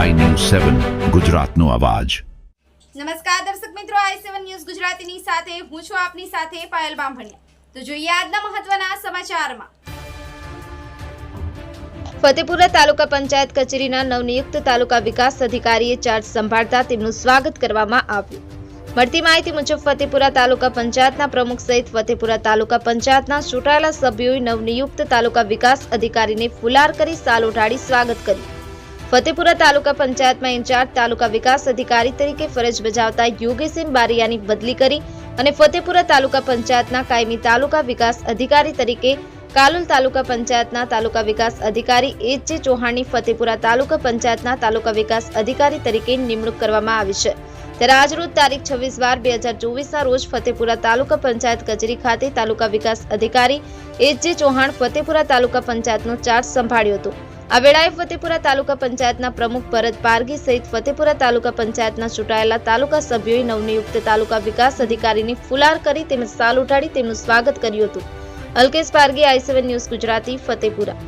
સેવન ગુજરાતનો અવાજ. નમસ્કાર દર્શક મિત્રો આઈ સેવન ન્યૂઝ ગુજરાતીની સાથે હું છું આપની સાથે પાયલ બામભણિયા. તો જોઈએ આજના મહત્વના સમાચારમાં. ફતેપુરા તાલુકા પંચાયત કચેરીના નવનિયુક્ત તાલુકા વિકાસ અધિકારીએ ચાર્જ સંભાળતા તેમનું સ્વાગત કરવામાં આવ્યું. મળતી માહિતી મુજબ ફતેપુરા તાલુકા પંચાયતના પ્રમુખ સહિત ફતેપુરા તાલુકા પંચાયતના ચૂંટાયેલા સભ્યોએ નવનિયુક્ત તાલુકા વિકાસ અધિકારીને ફુલાર કરી સાલ ઉઠાડી સ્વાગત કર્યું. ફતેપુરા તાલુકા પંચાયતમાં ઇન્ચાર્જ તાલુકા વિકાસ અધિકારી તરીકે ફરજ બજાવતા યોગેશિન બારિયાની બદલી કરી અને ફતેપુરા તાલુકા પંચાયતના કાયમી તાલુકા વિકાસ અધિકારી તરીકે કાલોલ તાલુકા પંચાયતના તાલુકા વિકાસ અધિકારી એચ જે ચૌહાણની ફતેપુરા તાલુકા પંચાયતના તાલુકા વિકાસ અધિકારી તરીકે નિમણૂક કરવામાં આવી છે. ત્યારે આજરોજ તારીખ છવ્વીસ બાર બે હજાર ચોવીસના રોજ ફતેપુરા તાલુકા પંચાયત કચેરી ખાતે તાલુકા વિકાસ અધિકારી એચ જે ચૌહાણ ફતેપુરા તાલુકા પંચાયતનો ચાર્જ સંભાળ્યો હતો. આ વેળાએ ફતેપુરા તાલુકા પંચાયતના પ્રમુખ ભરત પારગી સહિત ફતેપુરા તાલુકા પંચાયતના ચૂંટાયેલા તાલુકા સભ્યોએ નવનિયુક્ત તાલુકા વિકાસ અધિકારીની ફુલાર કરી તેમજ સાલ ઉઠાડી તેમનું સ્વાગત કર્યું હતું. Alkesh Pargi I news Gujarati, Fatepura.